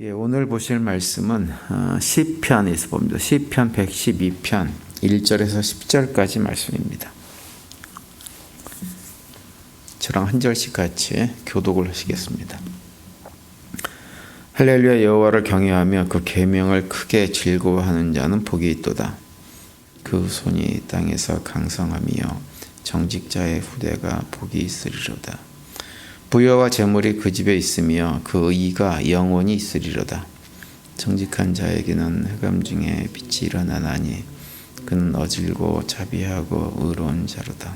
예, 오늘 보실 말씀은 어, 시편에서 봅니다. 시편 112편 1절에서 10절까지 말씀입니다. 저랑 한 절씩 같이 교독을 하시겠습니다. 할렐루야 여호와를 경외하며 그 계명을 크게 즐거워하는 자는 복이 있도다. 그 손이 땅에서 강성하며 정직자의 후대가 복이 있으리로다. 부여와 재물이 그 집에 있으며 그 의가 영원히 있으리로다. 정직한 자에게는 흑암 중에 빛이 일어나나니 그는 어질고 자비하고 의로운 자로다.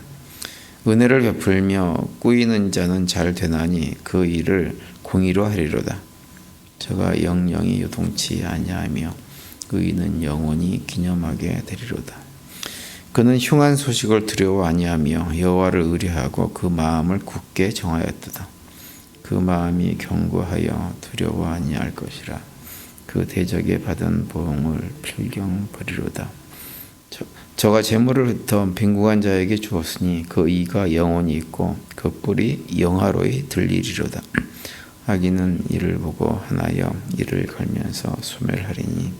은혜를 베풀며 꾸이는 자는 잘 되나니 그 일을 공의로 하리로다. 저가 영영이 요동치 아니하며 그 이는 영원히 기념하게 되리로다. 그는 흉한 소식을 두려워 아니하며 여호와를 의뢰하고 그 마음을 굳게 정하였도다. 그 마음이 견고하여 두려워 아니할 것이라. 그 대적에 받은 보응을 필경 버리로다. 저, 저가 재물을 흩어 빈궁한 자에게 주었으니 그 이가 영원히 있고 그 뿔이 영화로이 들리리로다. 악인은 이를 보고 하나여 이를 걸면서 소멸하리니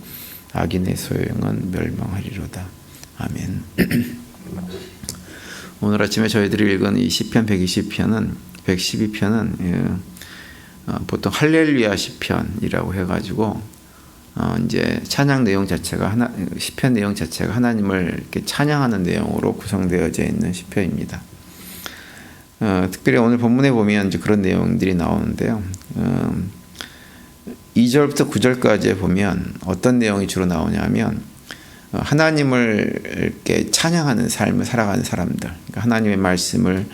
악인의 소용은 멸망하리로다. 아멘. 오늘 아침에 저희들이 읽은 이 시편 120편은 112편은 어, 보통 할렐루야 시편이라고 해가지고 어, 이제 찬양 내용 자체가 하나 시편 내용 자체가 하나님을 이렇게 찬양하는 내용으로 구성되어져 있는 시편입니다. 어, 특별히 오늘 본문에 보면 이제 그런 내용들이 나오는데요. 어, 2절부터 9절까지 보면 어떤 내용이 주로 나오냐면 어, 하나님을 이렇게 찬양하는 삶을 살아가는 사람들, 그러니까 하나님의 말씀을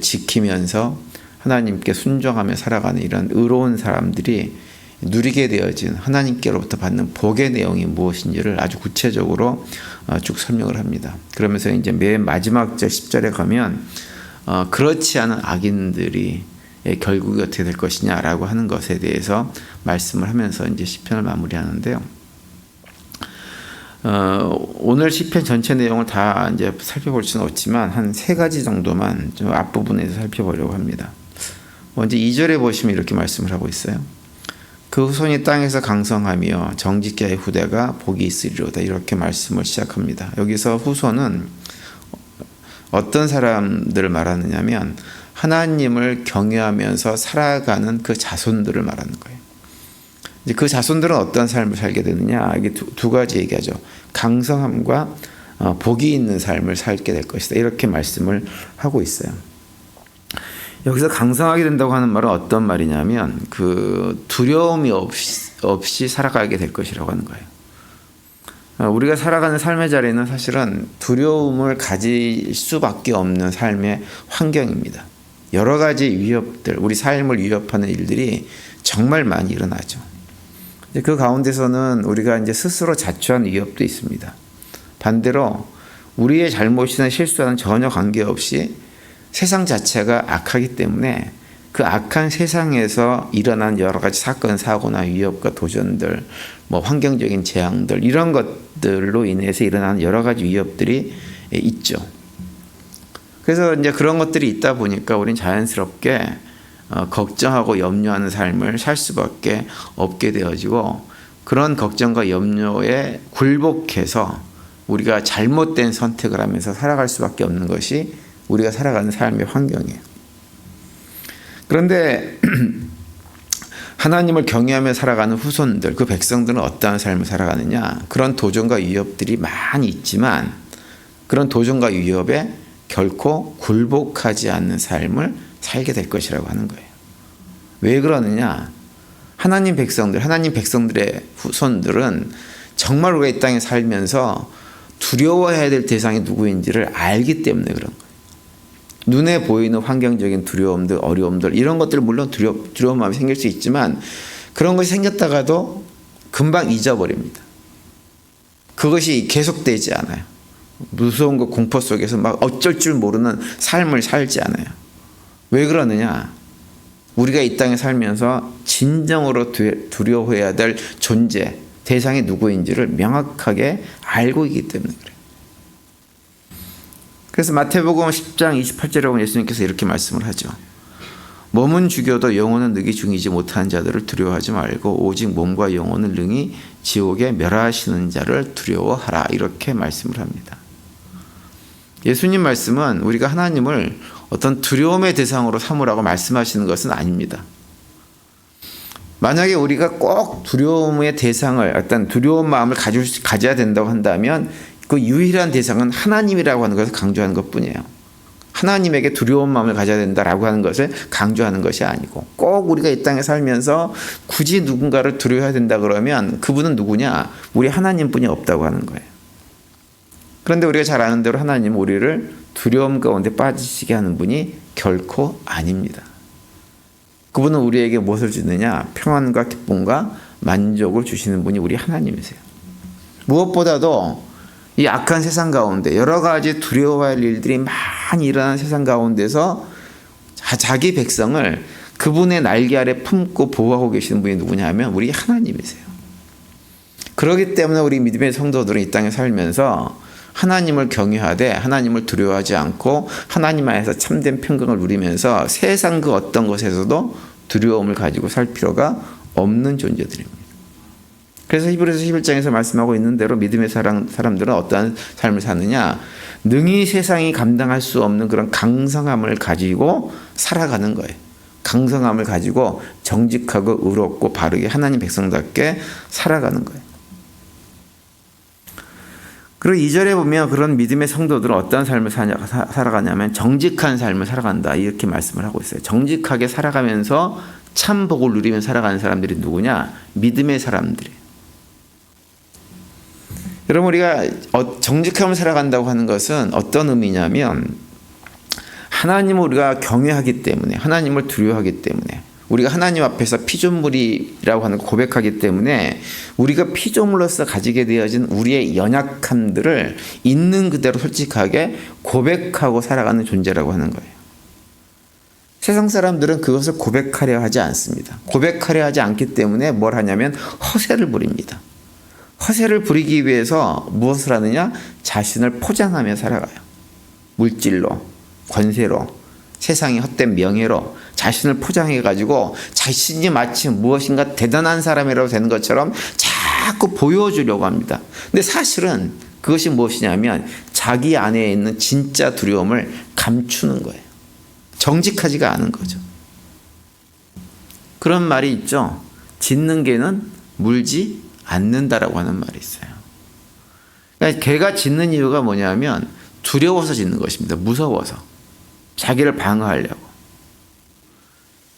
지키면서 하나님께 순종하며 살아가는 이런 의로운 사람들이 누리게 되어진 하나님께로부터 받는 복의 내용이 무엇인지를 아주 구체적으로 어, 쭉 설명을 합니다. 그러면서 이제 맨 마지막 절 10절에 가면 어, 그렇지 않은 악인들이 결국이 어떻게 될 것이냐라고 하는 것에 대해서 말씀을 하면서 이제 시편을 마무리하는데요. 어, 오늘 시편 전체 내용을 다 이제 살펴볼 수는 없지만 한 세 가지 정도만 좀 앞부분에서 살펴보려고 합니다. 먼저 2절에 보시면 이렇게 말씀을 하고 있어요. 그 후손이 땅에서 강성하며 정직자의 후대가 복이 있으리로다 이렇게 말씀을 시작합니다. 여기서 후손은 어떤 사람들을 말하느냐면 하나님을 경외하면서 살아가는 그 자손들을 말하는 거예요. 이제 그 자손들은 어떤 삶을 살게 되느냐 이게 두, 두 가지 얘기하죠. 강성함과 어, 복이 있는 삶을 살게 될 것이다. 이렇게 말씀을 하고 있어요. 여기서 강성하게 된다고 하는 말은 어떤 말이냐면 그 두려움이 없이, 없이 살아가게 될 것이라고 하는 거예요. 어, 우리가 살아가는 삶의 자리는 사실은 두려움을 가질 수밖에 없는 삶의 환경입니다. 여러 가지 위협들, 우리 삶을 위협하는 일들이 정말 많이 일어나죠. 그 가운데서는 우리가 이제 스스로 자초한 위협도 있습니다. 반대로 우리의 잘못이나 실수와는 전혀 관계없이 세상 자체가 악하기 때문에 그 악한 세상에서 일어난 여러 가지 사건, 사고나 위협과 도전들, 뭐 환경적인 재앙들 이런 것들로 인해서 일어나는 여러 가지 위협들이 있죠. 그래서 이제 그런 것들이 있다 보니까 우리는 자연스럽게 어, 걱정하고 염려하는 삶을 살 수밖에 없게 되어지고 그런 걱정과 염려에 굴복해서 우리가 잘못된 선택을 하면서 살아갈 수밖에 없는 것이 우리가 살아가는 삶의 환경이에요. 그런데 하나님을 경외하며 살아가는 후손들, 그 백성들은 어떠한 삶을 살아가느냐? 그런 도전과 위협들이 많이 있지만 그런 도전과 위협에 결코 굴복하지 않는 삶을 살게 될 것이라고 하는 거예요. 왜 그러느냐? 하나님 백성들, 하나님 백성들의 후손들은 정말 우리가 이 땅에 살면서 두려워해야 될 대상이 누구인지를 알기 때문에 그런 거예요. 눈에 보이는 환경적인 두려움들, 어려움들 이런 것들 물론 두려, 두려운 마음이 생길 수 있지만 그런 것이 생겼다가도 금방 잊어버립니다. 그것이 계속되지 않아요. 무서운 것 공포 속에서 막 어쩔 줄 모르는 삶을 살지 않아요. 왜 그러느냐? 우리가 이 땅에 살면서 진정으로 두려워해야 될 존재, 대상이 누구인지를 명확하게 알고 있기 때문에 그래요. 그래서 마태복음 10장 28절에 보면 예수님께서 이렇게 말씀을 하죠. 몸은 죽여도 영혼은 능히 죽이지 못하는 자들을 두려워하지 말고 오직 몸과 영혼을 능히 지옥에 멸하시는 자를 두려워하라 이렇게 말씀을 합니다. 예수님 말씀은 우리가 하나님을 어떤 두려움의 대상으로 삼으라고 말씀하시는 것은 아닙니다. 만약에 우리가 꼭 두려움의 대상을 어떤 두려운 마음을 가질 수- 가져야 된다고 한다면 그 유일한 대상은 하나님이라고 하는 것을 강조하는 것뿐이에요. 하나님에게 두려운 마음을 가져야 된다라고 하는 것을 강조하는 것이 아니고 꼭 우리가 이 땅에 살면서 굳이 누군가를 두려워해야 된다 그러면 그분은 누구냐? 우리 하나님뿐이 없다고 하는 거예요. 그런데 우리가 잘 아는 대로 하나님은 우리를 두려움 가운데 빠지시게 하는 분이 결코 아닙니다. 그분은 우리에게 무엇을 주느냐? 평안과 기쁨과 만족을 주시는 분이 우리 하나님이세요. 무엇보다도 이 악한 세상 가운데 여러 가지 두려워할 일들이 많이 일어나는 세상 가운데서 자- 자기 백성을 그분의 날개 아래 품고 보호하고 계시는 분이 누구냐 하면 우리 하나님이세요. 그렇기 때문에 우리 믿음의 성도들은 이 땅에 살면서 하나님을 경외하되 하나님을 두려워하지 않고 하나님 안에서 참된 평강을 누리면서 세상 그 어떤 것에서도 두려움을 가지고 살 필요가 없는 존재들입니다. 그래서 히브리서 11장에서 말씀하고 있는 대로 믿음의 사람, 사람들은 어떠한 삶을 사느냐 능히 세상이 감당할 수 없는 그런 강성함을 가지고 살아가는 거예요. 강성함을 가지고 정직하고 의롭고 바르게 하나님 백성답게 살아가는 거예요. 그리고 2절에 보면 그런 믿음의 성도들은 어떤 삶을 사냐, 사, 살아가냐면 정직한 삶을 살아간다 이렇게 말씀을 하고 있어요. 정직하게 살아가면서 참 복을 누리며 살아가는 사람들이 누구냐? 믿음의 사람들이에요. 여러분 우리가 어- 정직함을 살아간다고 하는 것은 어떤 의미냐면 하나님을 우리가 경외하기 때문에 하나님을 두려워하기 때문에 우리가 하나님 앞에서 피조물이라고 하는 걸 고백하기 때문에 우리가 피조물로서 가지게 되어진 우리의 연약함들을 있는 그대로 솔직하게 고백하고 살아가는 존재라고 하는 거예요. 세상 사람들은 그것을 고백하려 하지 않습니다. 고백하려 하지 않기 때문에 뭘 하냐면 허세를 부립니다. 허세를 부리기 위해서 무엇을 하느냐? 자신을 포장하며 살아가요. 물질로, 권세로, 세상의 헛된 명예로 자신을 포장해 가지고 자신이 마치 무엇인가 대단한 사람이라고 되는 것처럼 자꾸 보여주려고 합니다. 근데 사실은 그것이 무엇이냐면 자기 안에 있는 진짜 두려움을 감추는 거예요. 정직하지가 않은 거죠. 그런 말이 있죠. 짖는 개는 물지 않는다라고 하는 말이 있어요. 그러니까 개가 짖는 이유가 뭐냐면 두려워서 짖는 것입니다. 무서워서. 자기를 방어하려고.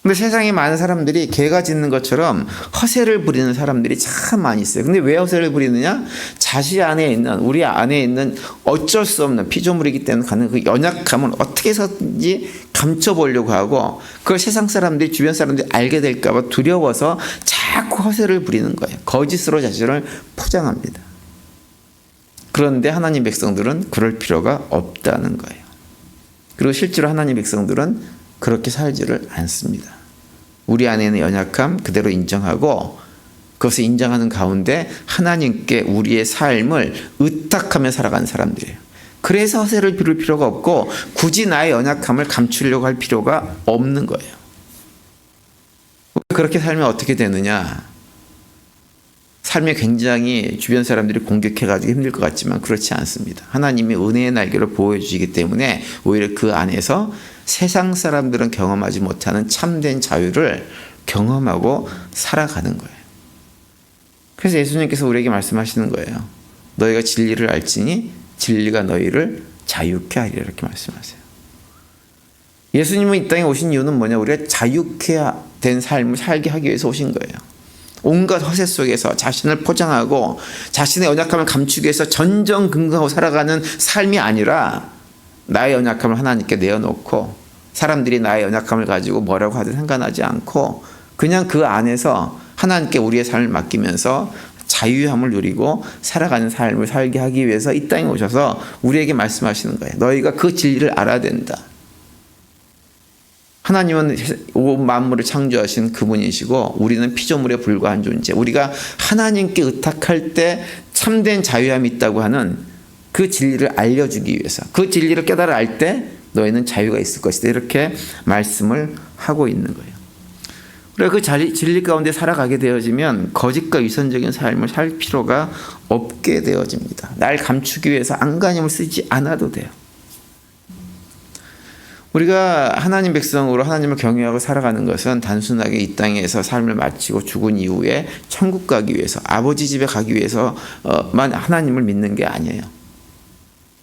근데 세상에 많은 사람들이 개가 짖는 것처럼 허세를 부리는 사람들이 참 많이 있어요. 근데 왜 허세를 부리느냐? 자신 안에 있는, 우리 안에 있는 어쩔 수 없는 피조물이기 때문에 가는 그 연약함을 어떻게 해서든지 감춰보려고 하고 그걸 세상 사람들이, 주변 사람들이 알게 될까봐 두려워서 자꾸 허세를 부리는 거예요. 거짓으로 자신을 포장합니다. 그런데 하나님 백성들은 그럴 필요가 없다는 거예요. 그리고 실제로 하나님 백성들은 그렇게 살지를 않습니다. 우리 안에 있는 연약함 그대로 인정하고 그것을 인정하는 가운데 하나님께 우리의 삶을 의탁하며 살아가는 사람들이에요. 그래서 허세를 비를 필요가 없고 굳이 나의 연약함을 감추려고 할 필요가 없는 거예요. 그렇게 살면 어떻게 되느냐? 삶에 굉장히 주변 사람들이 공격해가지고 힘들 것 같지만 그렇지 않습니다. 하나님이 은혜의 날개를 보호해 주시기 때문에 오히려 그 안에서 세상 사람들은 경험하지 못하는 참된 자유를 경험하고 살아가는 거예요. 그래서 예수님께서 우리에게 말씀하시는 거예요. 너희가 진리를 알지니 진리가 너희를 자유케 하리라 이렇게 말씀하세요. 예수님은 이 땅에 오신 이유는 뭐냐? 우리가 자유케 된 삶을 살게 하기 위해서 오신 거예요. 온갖 허세 속에서 자신을 포장하고 자신의 연약함을 감추기 위해서 전전긍긍하고 살아가는 삶이 아니라 나의 연약함을 하나님께 내어놓고 사람들이 나의 연약함을 가지고 뭐라고 하든 상관하지 않고 그냥 그 안에서 하나님께 우리의 삶을 맡기면서 자유함을 누리고 살아가는 삶을 살게 하기 위해서 이 땅에 오셔서 우리에게 말씀하시는 거예요. 너희가 그 진리를 알아야 된다. 하나님은 온 만물을 창조하신 그분이시고 우리는 피조물에 불과한 존재. 우리가 하나님께 의탁할 때 참된 자유함이 있다고 하는 그 진리를 알려주기 위해서 그 진리를 깨달아 알 때 너희는 자유가 있을 것이다. 이렇게 말씀을 하고 있는 거예요. 그래 그 자리, 진리 가운데 살아가게 되어지면 거짓과 위선적인 삶을 살 필요가 없게 되어집니다. 날 감추기 위해서 안간힘을 쓰지 않아도 돼요. 우리가 하나님 백성으로 하나님을 경외하고 살아가는 것은 단순하게 이 땅에서 삶을 마치고 죽은 이후에 천국 가기 위해서 아버지 집에 가기 위해서만 하나님을 믿는 게 아니에요.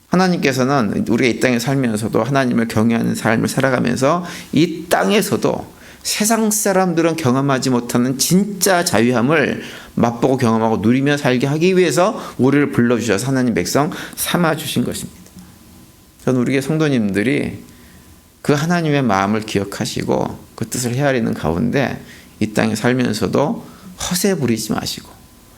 하나님께서는 우리가 이 땅에 살면서도 하나님을 경외하는 삶을 살아가면서 이 땅에서도 세상 사람들은 경험하지 못하는 진짜 자유함을 맛보고 경험하고 누리며 살게 하기 위해서 우리를 불러주셔서 하나님 백성 삼아주신 것입니다. 저는 우리 성도님들이 그 하나님의 마음을 기억하시고 그 뜻을 헤아리는 가운데 이 땅에 살면서도 허세 부리지 마시고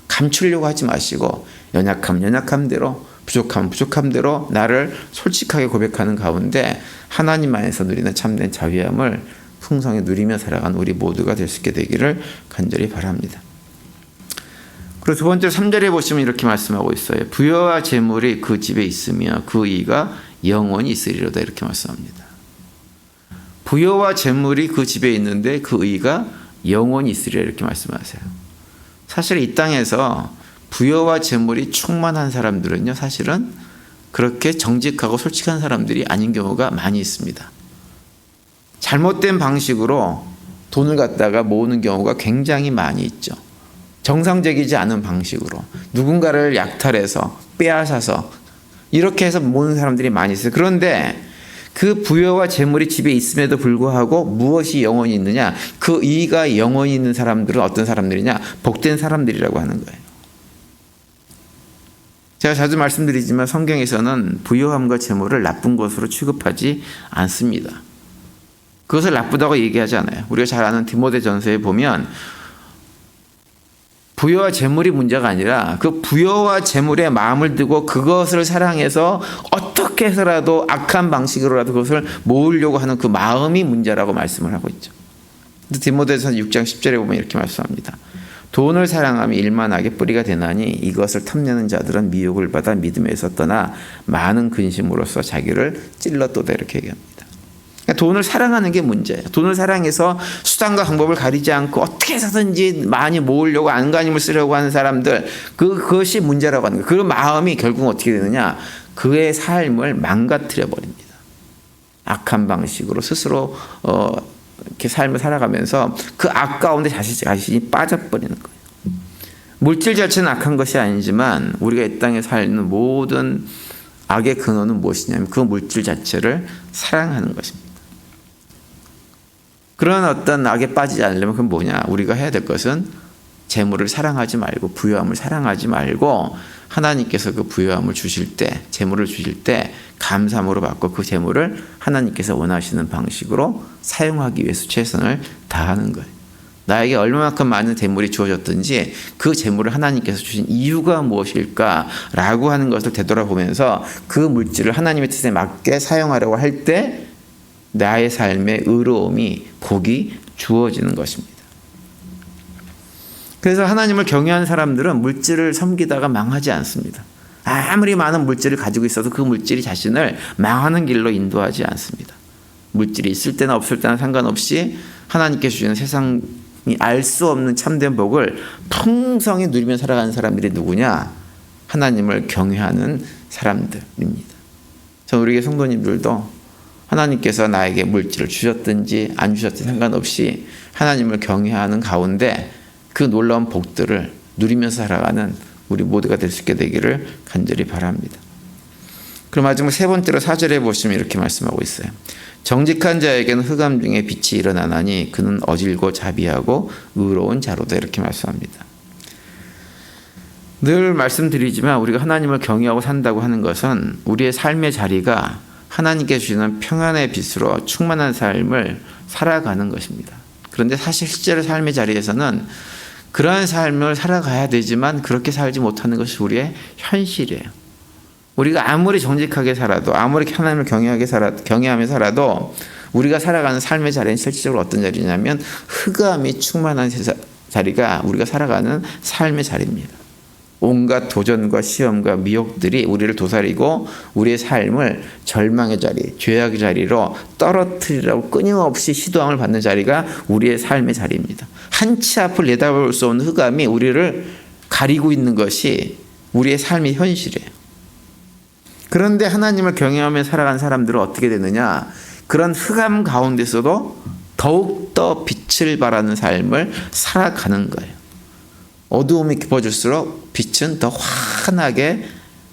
감추려고 하지 마시고 연약함 연약함대로 부족함 부족함대로 나를 솔직하게 고백하는 가운데 하나님 안에서 누리는 참된 자유함을 풍성히 누리며 살아간 우리 모두가 될 수 있게 되기를 간절히 바랍니다. 그리고 두 번째 3절에 보시면 이렇게 말씀하고 있어요. 부여와 재물이 그 집에 있으며 그 이가 영원히 있으리로다 이렇게 말씀합니다. 부여와 재물이 그 집에 있는데 그 의가 영원히 있으리라 이렇게 말씀하세요. 사실 이 땅에서 부여와 재물이 충만한 사람들은요, 사실은 그렇게 정직하고 솔직한 사람들이 아닌 경우가 많이 있습니다. 잘못된 방식으로 돈을 갖다가 모으는 경우가 굉장히 많이 있죠. 정상적이지 않은 방식으로 누군가를 약탈해서 빼앗아서 이렇게 해서 모으는 사람들이 많이 있어요. 그런데 그 부여와 재물이 집에 있음에도 불구하고 무엇이 영원히 있느냐? 그 이가 영원히 있는 사람들은 어떤 사람들이냐? 복된 사람들이라고 하는 거예요. 제가 자주 말씀드리지만 성경에서는 부여함과 재물을 나쁜 것으로 취급하지 않습니다. 그것을 나쁘다고 얘기하지 않아요. 우리가 잘 아는 디모데 전서에 보면 부여와 재물이 문제가 아니라 그 부여와 재물에 마음을 두고 그것을 사랑해서 어떻게 해서라도 악한 방식으로라도 그것을 모으려고 하는 그 마음이 문제라고 말씀을 하고 있죠. 디모데서 6장 10절에 보면 이렇게 말씀합니다. 돈을 사랑하며 일만하게 뿌리가 되나니 이것을 탐내는 자들은 미혹을 받아 믿음에서 떠나 많은 근심으로써 자기를 찔렀도다 이렇게 얘기합니다. 그러니까 돈을 사랑하는 게 문제예요. 돈을 사랑해서 수단과 방법을 가리지 않고 어떻게 해서든지 많이 모으려고 안간힘을 쓰려고 하는 사람들 그 그것이 문제라고 하는 거예요. 그 마음이 결국 어떻게 되느냐? 그의 삶을 망가뜨려 버립니다. 악한 방식으로 스스로 어, 이렇게 삶을 살아가면서 그 악 가운데 자신 자신이 빠져버리는 거예요. 물질 자체는 악한 것이 아니지만 우리가 이 땅에 살는 모든 악의 근원은 무엇이냐면 그 물질 자체를 사랑하는 것입니다. 그런 어떤 악에 빠지지 않으려면 그건 뭐냐? 우리가 해야 될 것은 재물을 사랑하지 말고 부유함을 사랑하지 말고 하나님께서 그 부유함을 주실 때 재물을 주실 때 감사함으로 받고 그 재물을 하나님께서 원하시는 방식으로 사용하기 위해서 최선을 다하는 거예요. 나에게 얼마만큼 많은 재물이 주어졌든지 그 재물을 하나님께서 주신 이유가 무엇일까라고 하는 것을 되돌아보면서 그 물질을 하나님의 뜻에 맞게 사용하려고 할 때 나의 삶의 의로움이 복이 주어지는 것입니다. 그래서 하나님을 경외하는 사람들은 물질을 섬기다가 망하지 않습니다. 아무리 많은 물질을 가지고 있어도 그 물질이 자신을 망하는 길로 인도하지 않습니다. 물질이 있을 때나 없을 때나 상관없이 하나님께 주시는 세상이 알 수 없는 참된 복을 풍성히 누리며 살아가는 사람들이 누구냐? 하나님을 경외하는 사람들입니다. 저 우리 성도님들도 하나님께서 나에게 물질을 주셨든지 안 주셨든지 상관없이 하나님을 경외하는 가운데 그 놀라운 복들을 누리면서 살아가는 우리 모두가 될 수 있게 되기를 간절히 바랍니다. 그럼 마지막 세 번째로 사절에 보시면 이렇게 말씀하고 있어요. 정직한 자에게는 흑암 중에 빛이 일어나나니 그는 어질고 자비하고 의로운 자로다 이렇게 말씀합니다. 늘 말씀드리지만 우리가 하나님을 경외하고 산다고 하는 것은 우리의 삶의 자리가 하나님께 주시는 평안의 빛으로 충만한 삶을 살아가는 것입니다. 그런데 사실 실제로 삶의 자리에서는 그러한 삶을 살아가야 되지만 그렇게 살지 못하는 것이 우리의 현실이에요. 우리가 아무리 정직하게 살아도 아무리 하나님을 경외하게 살아 경외하며 살아도 우리가 살아가는 삶의 자리는 실질적으로 어떤 자리냐면 흑암이 충만한 자리가 우리가 살아가는 삶의 자리입니다. 온갖 도전과 시험과 미혹들이 우리를 도사리고 우리의 삶을 절망의 자리, 죄악의 자리로 떨어뜨리라고 끊임없이 시도함을 받는 자리가 우리의 삶의 자리입니다. 한치 앞을 내다볼 수 없는 흑암이 우리를 가리고 있는 것이 우리의 삶의 현실이에요. 그런데 하나님을 경외하며 살아간 사람들은 어떻게 되느냐? 그런 흑암 가운데서도 더욱더 빛을 발하는 삶을 살아가는 거예요. 어두움이 깊어질수록 빛은 더 환하게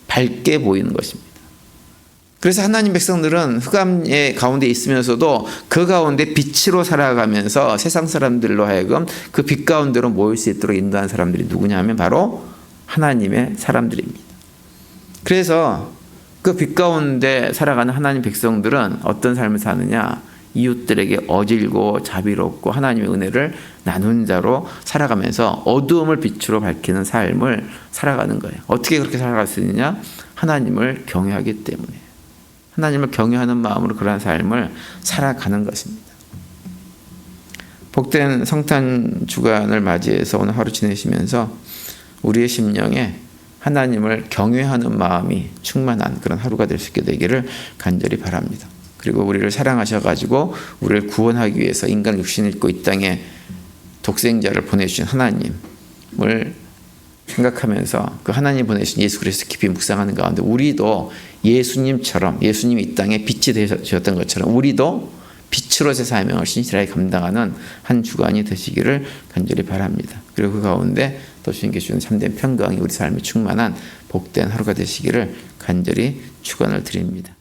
밝게 보이는 것입니다. 그래서 하나님 백성들은 흑암의 가운데 있으면서도 그 가운데 빛으로 살아가면서 세상 사람들로 하여금 그 빛 가운데로 모일 수 있도록 인도한 사람들이 누구냐 하면 바로 하나님의 사람들입니다. 그래서 그 빛 가운데 살아가는 하나님 백성들은 어떤 삶을 사느냐? 이웃들에게 어질고 자비롭고 하나님의 은혜를 나눈 자로 살아가면서 어두움을 빛으로 밝히는 삶을 살아가는 거예요. 어떻게 그렇게 살아갈 수 있느냐? 하나님을 경외하기 때문에. 하나님을 경외하는 마음으로 그러한 삶을 살아가는 것입니다. 복된 성탄 주간을 맞이해서 오늘 하루 지내시면서 우리의 심령에 하나님을 경외하는 마음이 충만한 그런 하루가 될 수 있게 되기를 간절히 바랍니다. 그리고 우리를 사랑하셔가지고 우리를 구원하기 위해서 인간 육신을 입고 이 땅에 독생자를 보내주신 하나님을 생각하면서 그 하나님 보내신 예수 그리스도 깊이 묵상하는 가운데 우리도 예수님처럼 예수님이 이 땅에 빛이 되셨던 것처럼 우리도 빛으로 제 사명을 신실하게 감당하는 한 주간이 되시기를 간절히 바랍니다. 그리고 그 가운데 또 주님께 주는 참된 평강이 우리 삶에 충만한 복된 하루가 되시기를 간절히 축원을 드립니다.